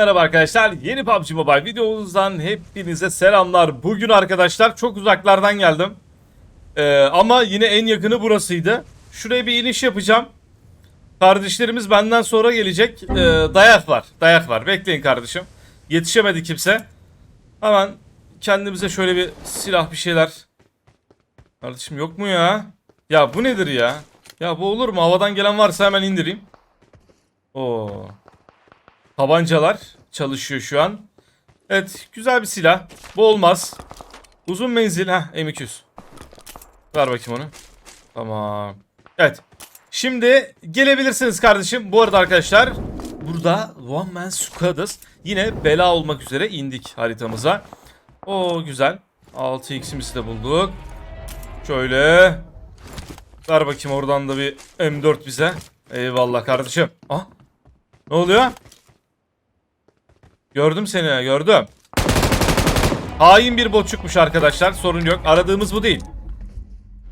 Merhaba arkadaşlar. Yeni PUBG Mobile videomuzdan hepinize selamlar. Bugün arkadaşlar çok uzaklardan geldim. Ee, ama yine en yakını burasıydı. Şuraya bir iniş yapacağım. Kardeşlerimiz benden sonra gelecek. Ee, dayak var. Dayak var. Bekleyin kardeşim. Yetişemedi kimse. Hemen kendimize şöyle bir silah bir şeyler. Kardeşim yok mu ya? Ya bu nedir ya? Ya bu olur mu? Havadan gelen varsa hemen indireyim. Oo. Tabancalar çalışıyor şu an. Evet güzel bir silah. Bu olmaz. Uzun menzil. ha M200. Ver bakayım onu. Tamam. Evet. Şimdi gelebilirsiniz kardeşim. Bu arada arkadaşlar burada One Man Squad'ız. Yine bela olmak üzere indik haritamıza. O güzel. 6x'imizi de bulduk. Şöyle. Ver bakayım oradan da bir M4 bize. Eyvallah kardeşim. Ah. Ne oluyor? Gördüm seni gördüm. Hain bir botçukmuş arkadaşlar sorun yok. Aradığımız bu değil.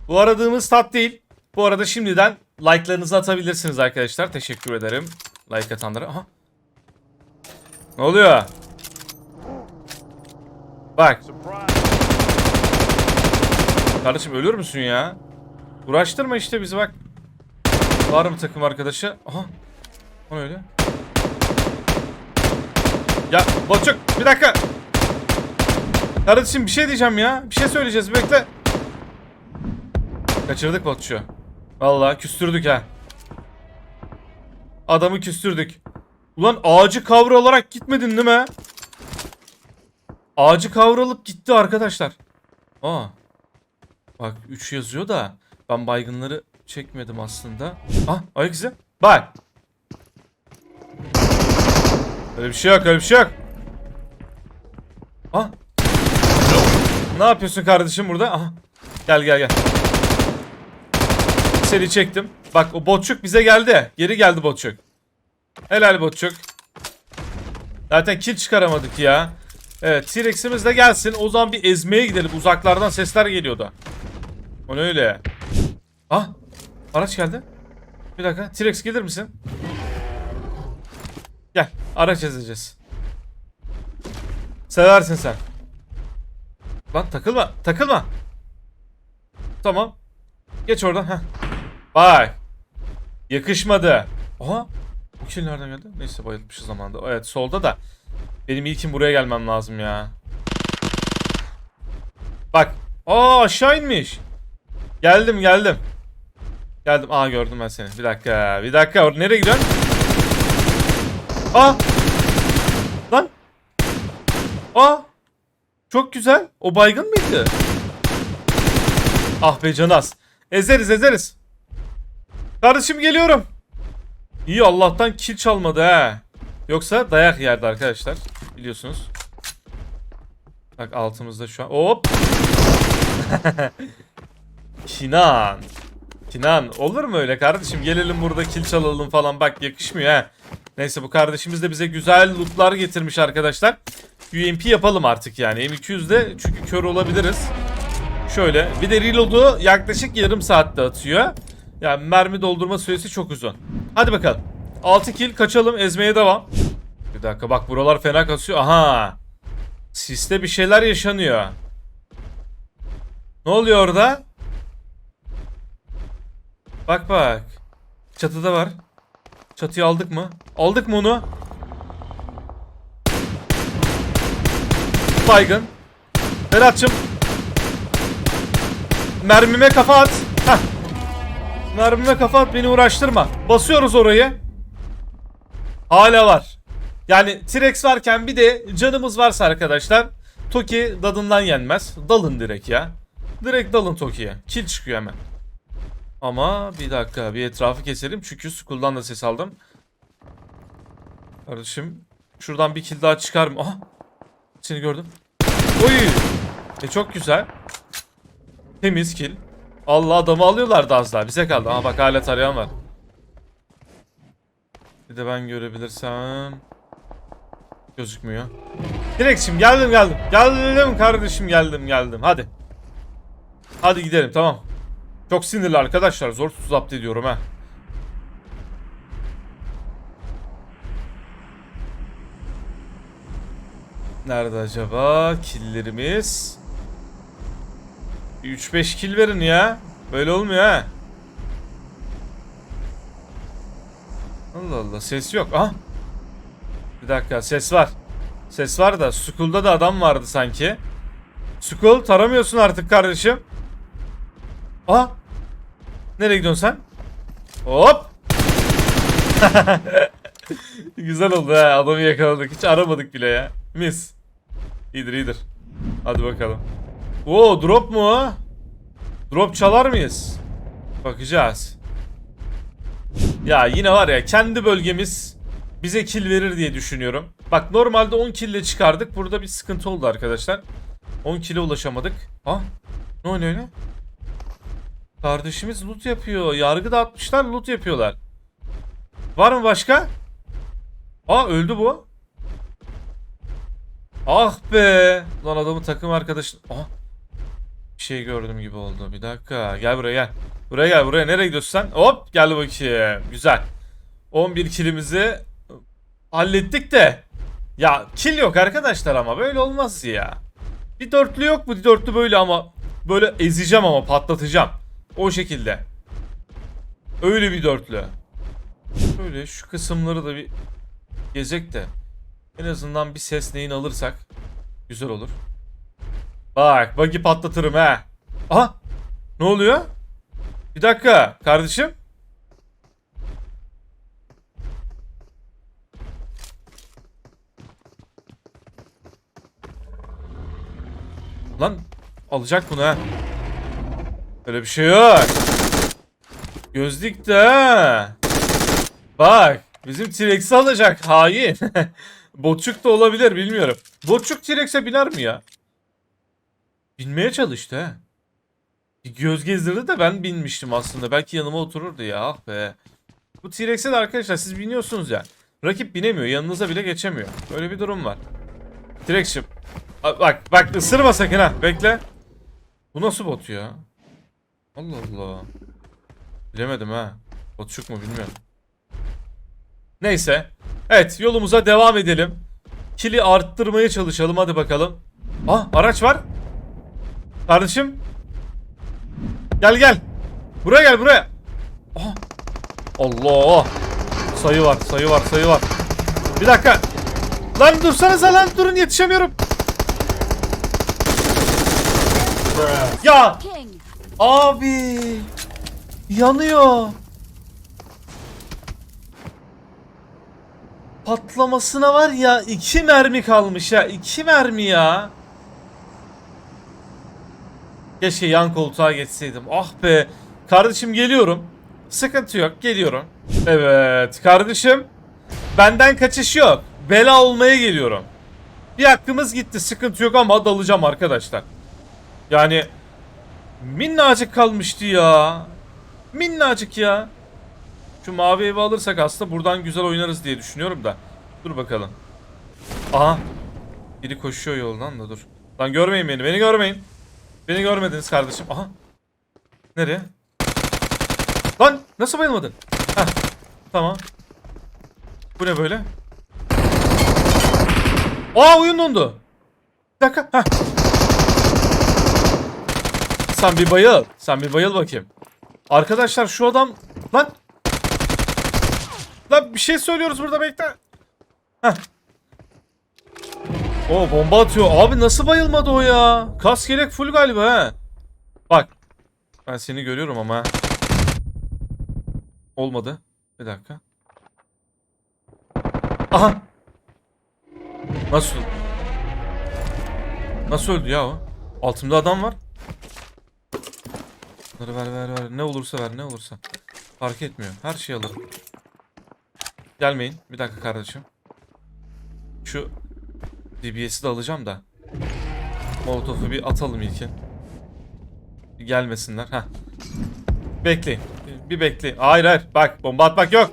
Bu aradığımız tat değil. Bu arada şimdiden like'larınızı atabilirsiniz arkadaşlar. Teşekkür ederim. Like atanlara. Aha. Ne oluyor? Bak. Kardeşim ölür müsün ya? Uğraştırma işte bizi bak. Var mı takım arkadaşı? Aha. O ne öyle? Ya Botçuk bir dakika. Kardeşim bir şey diyeceğim ya. Bir şey söyleyeceğiz bekle. Kaçırdık Botçu. Vallahi küstürdük ha. Adamı küstürdük. Ulan ağacı kavralarak gitmedin değil mi? Ağacı kavralıp gitti arkadaşlar. Aa. Bak 3 yazıyor da ben baygınları çekmedim aslında. Ah ayak izi. Bak. Öyle bir şey yok, öyle bir şey yok. Ah. Ne yapıyorsun kardeşim burada? Aha. Gel gel gel. Seni çektim. Bak o botçuk bize geldi. Geri geldi botçuk. Helal botçuk. Zaten kill çıkaramadık ya. Evet T-Rex'imiz de gelsin. O zaman bir ezmeye gidelim. Uzaklardan sesler geliyordu. O öyle? Ah. Araç geldi. Bir dakika. T-Rex gelir misin? Gel. Araç ezeceğiz. Seversin sen. Lan takılma. Takılma. Tamam. Geç oradan. Heh. Bak. Yakışmadı. Aha. Bu kill nereden geldi? Neyse bayıltmışız zamanda. Evet solda da. Benim ilkim buraya gelmem lazım ya. Bak. Aa aşağı inmiş. Geldim geldim. Geldim. Aa gördüm ben seni. Bir dakika. Bir dakika. Nereye gidiyorsun? Aa. Lan. Aa. Çok güzel. O baygın mıydı? Ah be canaz. Ezeriz ezeriz. Kardeşim geliyorum. İyi Allah'tan kill çalmadı he. Yoksa dayak yerdi arkadaşlar. Biliyorsunuz. Bak altımızda şu an. Hop. Kinan. Kinan olur mu öyle kardeşim? Gelelim burada kill çalalım falan. Bak yakışmıyor he. Neyse bu kardeşimiz de bize güzel lootlar getirmiş arkadaşlar. UMP yapalım artık yani. M200'de çünkü kör olabiliriz. Şöyle. Bir de reload'u yaklaşık yarım saatte atıyor. Yani mermi doldurma süresi çok uzun. Hadi bakalım. 6 kill kaçalım. Ezmeye devam. Bir dakika bak buralar fena kasıyor. Aha. Siste bir şeyler yaşanıyor. Ne oluyor orada? Bak bak. Çatıda var. Çatıyı aldık mı? Aldık mı onu? Baygın. Berat'cığım. Mermime kafa at. Heh. Mermime kafa at beni uğraştırma. Basıyoruz orayı. Hala var. Yani T-Rex varken bir de canımız varsa arkadaşlar Toki dadından yenmez. Dalın direkt ya. Direkt dalın Toki'ye. Kill çıkıyor hemen. Ama bir dakika bir etrafı keselim çünkü Skull'dan da ses aldım. Kardeşim şuradan bir kill daha çıkar mı? Aha seni gördüm. Oy. E çok güzel. Temiz kill. Allah adamı alıyorlardı az daha. Bize kaldı. Aha bak hala tarayan var. Bir de ben görebilirsem. Gözükmüyor. Direkçim geldim geldim. Geldim kardeşim geldim geldim. Hadi. Hadi gidelim tamam. Çok sinirli arkadaşlar. Zor zapt ediyorum ha. Nerede acaba killerimiz? 3-5 kill verin ya. Böyle olmuyor ha. Allah Allah ses yok. Ah. Bir dakika ses var. Ses var da Skull'da da adam vardı sanki. Skull taramıyorsun artık kardeşim. Ah. Nereye gidiyorsun sen? Hop. Güzel oldu ha adamı yakaladık. Hiç aramadık bile ya. Mis. İyidir iyidir. Hadi bakalım. Oo drop mu o? Drop çalar mıyız? Bakacağız. Ya yine var ya kendi bölgemiz bize kill verir diye düşünüyorum. Bak normalde 10 kill ile çıkardık. Burada bir sıkıntı oldu arkadaşlar. 10 kill'e ulaşamadık. Ha? Ne oluyor öyle? Kardeşimiz loot yapıyor. Yargı dağıtmışlar loot yapıyorlar. Var mı başka? Aa öldü bu. Ah be. Lan adamın takım arkadaşı. Aha. Bir şey gördüm gibi oldu. Bir dakika. Gel buraya gel. Buraya gel buraya. Nereye gidiyorsun sen? Hop gel bakayım. Güzel. 11 kilimizi hallettik de. Ya kill yok arkadaşlar ama böyle olmaz ya. Bir dörtlü yok mu? Bir dörtlü böyle ama böyle ezeceğim ama patlatacağım. O şekilde. Öyle bir dörtlü. Şöyle şu kısımları da bir gezecek de. En azından bir ses neyin alırsak güzel olur. Bak buggy patlatırım ha. Aha ne oluyor? Bir dakika kardeşim. Lan alacak bunu ha. Öyle bir şey yok. Gözlük de. Bak bizim T-Rex'i alacak hain. Botçuk da olabilir bilmiyorum. Botçuk T-Rex'e biner mi ya? Binmeye çalıştı ha. Göz gezdirdi de ben binmiştim aslında. Belki yanıma otururdu ya ah be. Bu T-Rex'e de arkadaşlar siz biniyorsunuz ya. Rakip binemiyor yanınıza bile geçemiyor. Öyle bir durum var. T-Rex'im. A- Bak bak ısırma sakın ha bekle. Bu nasıl bot ya? Allah Allah. Bilemedim ha. Botçuk mu bilmiyorum. Neyse. Evet yolumuza devam edelim. Kili arttırmaya çalışalım hadi bakalım. Ah araç var. Kardeşim. Gel gel. Buraya gel buraya. Aha. Allah. Sayı var sayı var sayı var. Bir dakika. Lan dursanıza lan durun yetişemiyorum. Ya. Abi. Yanıyor. Patlamasına var ya iki mermi kalmış ya iki mermi ya. Keşke yan koltuğa geçseydim. Ah be. Kardeşim geliyorum. Sıkıntı yok geliyorum. Evet kardeşim. Benden kaçış yok. Bela olmaya geliyorum. Bir hakkımız gitti sıkıntı yok ama dalacağım arkadaşlar. Yani minnacık kalmıştı ya. Minnacık ya. Şu mavi evi alırsak aslında buradan güzel oynarız diye düşünüyorum da. Dur bakalım. Aha. Biri koşuyor yoldan da dur. Lan görmeyin beni. Beni görmeyin. Beni görmediniz kardeşim. Aha. Nereye? Lan nasıl bayılmadın? Heh. Tamam. Bu ne böyle? Aa oyun dondu. Bir dakika. Heh. Sen bir bayıl. Sen bir bayıl bakayım. Arkadaşlar şu adam... Lan! Lan bir şey söylüyoruz burada bekle. Heh. O bomba atıyor. Abi nasıl bayılmadı o ya? Kas yelek full galiba ha. Bak. Ben seni görüyorum ama. Olmadı. Bir dakika. Aha. Nasıl? Nasıl öldü ya o? Altımda adam var. Bunları ver ver ver. Ne olursa ver ne olursa. Fark etmiyor. Her şeyi alırım. Gelmeyin. Bir dakika kardeşim. Şu DBS'i de alacağım da. Molotof'u bir atalım ilkin. Gelmesinler. Heh. Bekleyin. Bir bekleyin. Hayır hayır. Bak bomba atmak yok.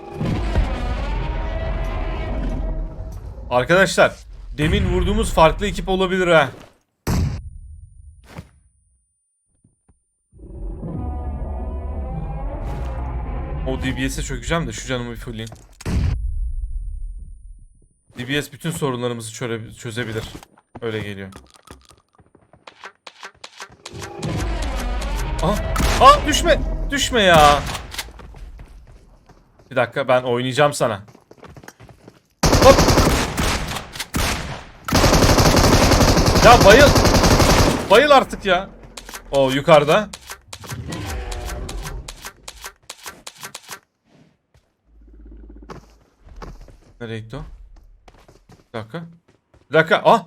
Arkadaşlar. Demin vurduğumuz farklı ekip olabilir ha. O DBS'e çökeceğim de şu canımı bir fulleyim. DBS bütün sorunlarımızı çözebilir. Öyle geliyor. Aha. Aa düşme. Düşme ya. Bir dakika ben oynayacağım sana. Hop. Ya bayıl. Bayıl artık ya. O yukarıda. Nereye gitti o? Bir dakika. Bir dakika. Ah.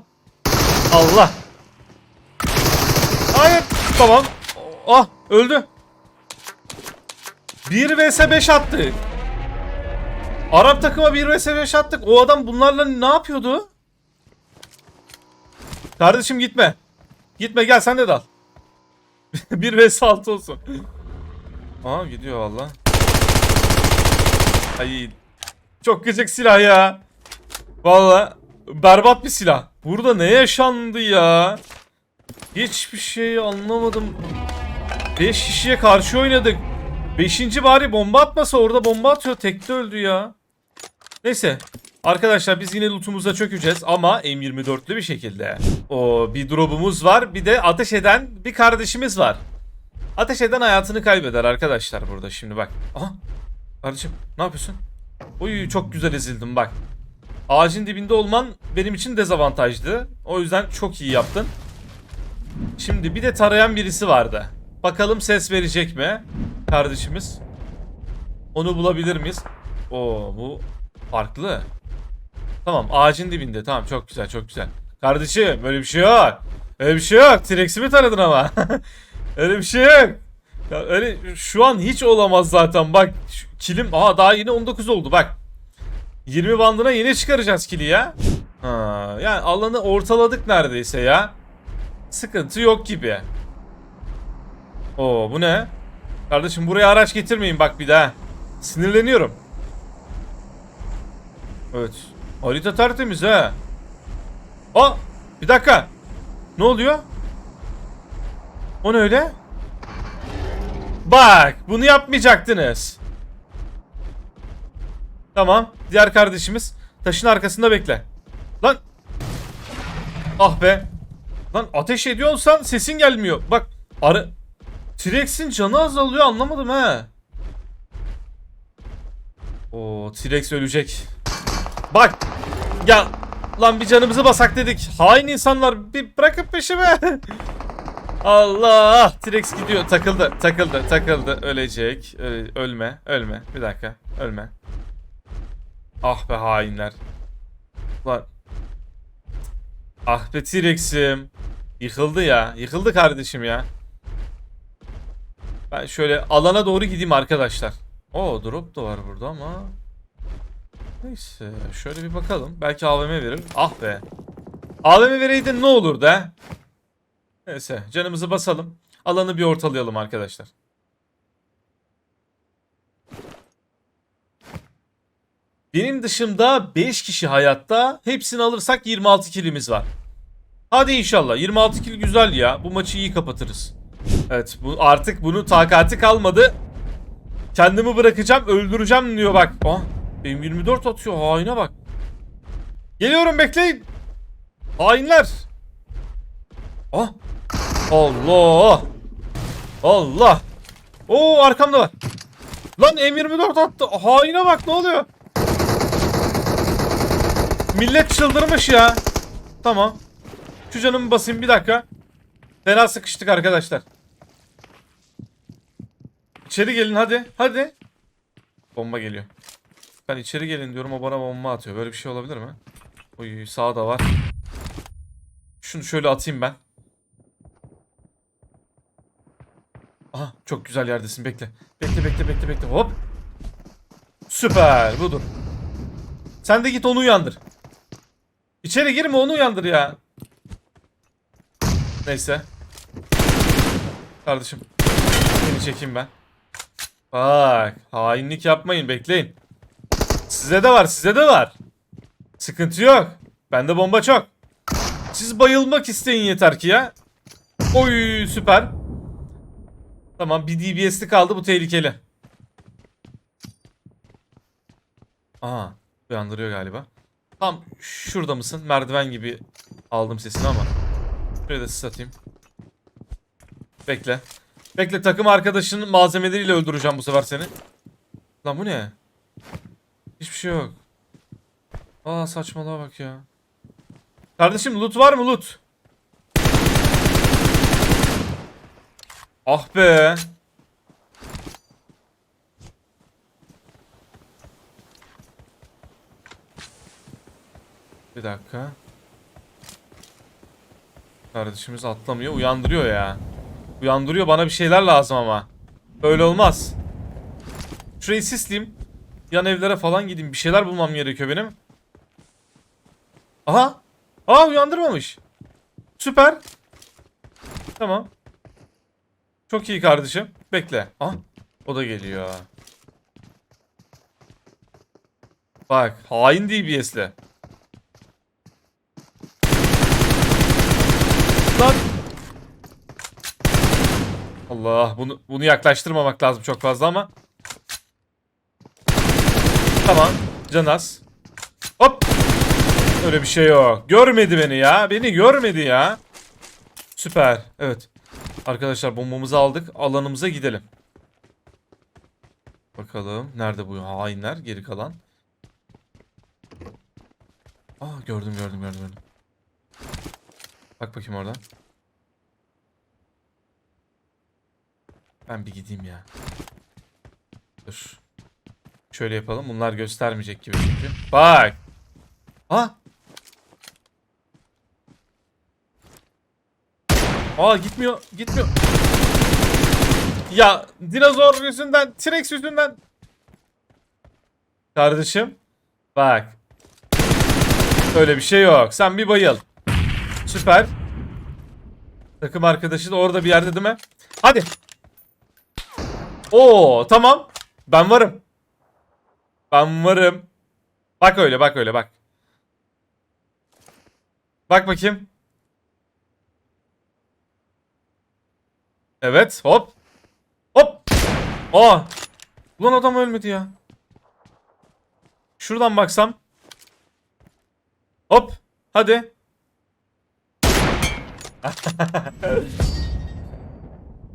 Allah. Hayır. Tamam. Ah öldü. 1 vs 5 attık. Arap takıma 1 vs 5 attık. O adam bunlarla ne yapıyordu? Kardeşim gitme. Gitme gel sen de dal. 1 vs 6 olsun. Aa gidiyor valla. Ay çok gıcık silah ya. Valla berbat bir silah. Burada ne yaşandı ya? Hiçbir şey anlamadım. 5 kişiye karşı oynadık. 5. bari bomba atmasa orada bomba atıyor. Tekte öldü ya. Neyse. Arkadaşlar biz yine lootumuza çökeceğiz ama M24'lü bir şekilde. O bir drop'umuz var. Bir de ateş eden bir kardeşimiz var. Ateş eden hayatını kaybeder arkadaşlar burada şimdi bak. Aha. Kardeşim ne yapıyorsun? Uy çok güzel ezildim bak. Ağacın dibinde olman benim için dezavantajdı. O yüzden çok iyi yaptın. Şimdi bir de tarayan birisi vardı. Bakalım ses verecek mi? Kardeşimiz. Onu bulabilir miyiz? Oo bu farklı. Tamam ağacın dibinde. Tamam çok güzel çok güzel. Kardeşim öyle bir şey yok. Öyle bir şey yok. T-Rex'i mi tanıdın ama? öyle bir şey yok. Ya öyle şu an hiç olamaz zaten. Bak kilim aa daha yeni 19 oldu bak. 20 bandına yeni çıkaracağız kili ya. Ha, yani alanı ortaladık neredeyse ya. Sıkıntı yok gibi. Oo bu ne? Kardeşim buraya araç getirmeyin bak bir daha. Sinirleniyorum. Evet. Harita tertemiz ha. Aa bir dakika. Ne oluyor? O ne öyle? Bak bunu yapmayacaktınız. Tamam. Diğer kardeşimiz taşın arkasında bekle. Lan. Ah be. Lan ateş ediyorsan sesin gelmiyor. Bak arı T-Rex'in canı azalıyor anlamadım he. O T-Rex ölecek. Bak. Ya lan bir canımızı basak dedik. Hain insanlar bir bırakın peşimi. Allah T-Rex gidiyor. Takıldı, takıldı, takıldı. Ölecek. Ö- ölme, ölme. Bir dakika. Ölme. Ah be hainler. Lan. Ah be T-Rex'im. Yıkıldı ya. Yıkıldı kardeşim ya. Ben şöyle alana doğru gideyim arkadaşlar. O drop da var burada ama. Neyse şöyle bir bakalım. Belki AVM verir. Ah be. AVM vereydin ne olurdu he? Neyse canımızı basalım. Alanı bir ortalayalım arkadaşlar. Benim dışımda 5 kişi hayatta. Hepsini alırsak 26 kilimiz var. Hadi inşallah. 26 kil güzel ya. Bu maçı iyi kapatırız. Evet bu artık bunun takati kalmadı. Kendimi bırakacağım, öldüreceğim diyor bak. Ah, benim 24 atıyor. Haine bak. Geliyorum bekleyin. Hainler. Ah. Allah. Allah. Oo arkamda var. Lan M24 attı. Haine bak ne oluyor? Millet çıldırmış ya. Tamam. Şu canımı basayım bir dakika. Fena sıkıştık arkadaşlar. İçeri gelin hadi. Hadi. Bomba geliyor. Ben içeri gelin diyorum o bana bomba atıyor. Böyle bir şey olabilir mi? Oy sağda var. Şunu şöyle atayım ben. Aha çok güzel yerdesin bekle. Bekle bekle bekle bekle hop. Süper budur. Sen de git onu uyandır. İçeri girme onu uyandır ya. Neyse. Kardeşim. Seni çekeyim ben. Bak. Hainlik yapmayın. Bekleyin. Size de var. Size de var. Sıkıntı yok. Bende bomba çok. Siz bayılmak isteyin yeter ki ya. Oy süper. Tamam bir DBS'li kaldı. Bu tehlikeli. Aha. Uyandırıyor galiba. Tam şurada mısın? Merdiven gibi aldım sesini ama. Şuraya da sis. Bekle. Bekle takım arkadaşının malzemeleriyle öldüreceğim bu sefer seni. Lan bu ne? Hiçbir şey yok. Aa saçmalığa bak ya. Kardeşim loot var mı loot? Ah be. Bir dakika. Kardeşimiz atlamıyor. Uyandırıyor ya. Uyandırıyor. Bana bir şeyler lazım ama. Öyle olmaz. Şurayı sisleyeyim. Yan evlere falan gideyim. Bir şeyler bulmam gerekiyor benim. Aha. Aa uyandırmamış. Süper. Tamam. Çok iyi kardeşim. Bekle. Ah. O da geliyor. Bak. Hain DBS'le. Lan. Allah bunu bunu yaklaştırmamak lazım çok fazla ama. Tamam. Canas. Hop. Öyle bir şey yok. Görmedi beni ya. Beni görmedi ya. Süper. Evet. Arkadaşlar bombamızı aldık. Alanımıza gidelim. Bakalım. Nerede bu hainler? Geri kalan. Aa gördüm gördüm gördüm. gördüm. Bak bakayım orada. Ben bir gideyim ya. Dur. Şöyle yapalım. Bunlar göstermeyecek gibi çünkü. Bak. Ha. Aa gitmiyor. Gitmiyor. Ya dinozor yüzünden, T-Rex yüzünden. Kardeşim. Bak. Öyle bir şey yok. Sen bir bayıl. Süper. Takım arkadaşı da orada bir yerde değil mi? Hadi. Oo tamam. Ben varım. Ben varım. Bak öyle bak öyle bak. Bak bakayım. Evet hop. Hop. Aa. Ulan adam ölmedi ya. Şuradan baksam. Hop. Hadi.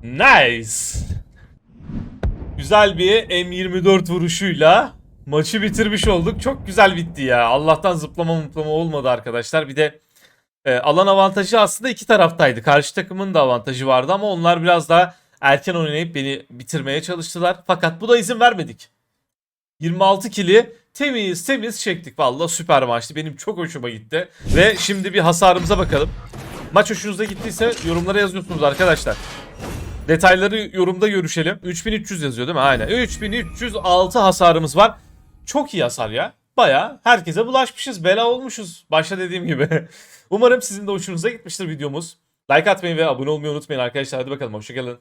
nice. Güzel bir M24 vuruşuyla maçı bitirmiş olduk. Çok güzel bitti ya. Allah'tan zıplama mıplama olmadı arkadaşlar. Bir de e, alan avantajı aslında iki taraftaydı. Karşı takımın da avantajı vardı ama onlar biraz daha erken oynayıp beni bitirmeye çalıştılar. Fakat bu da izin vermedik. 26 kili temiz temiz çektik. Vallahi süper maçtı. Benim çok hoşuma gitti. Ve şimdi bir hasarımıza bakalım. Maç hoşunuza gittiyse yorumlara yazıyorsunuz arkadaşlar. Detayları yorumda görüşelim. 3300 yazıyor değil mi? Aynen. 3306 hasarımız var. Çok iyi hasar ya. Baya herkese bulaşmışız. Bela olmuşuz. Başta dediğim gibi. Umarım sizin de hoşunuza gitmiştir videomuz. Like atmayı ve abone olmayı unutmayın arkadaşlar. Hadi bakalım. Hoşçakalın.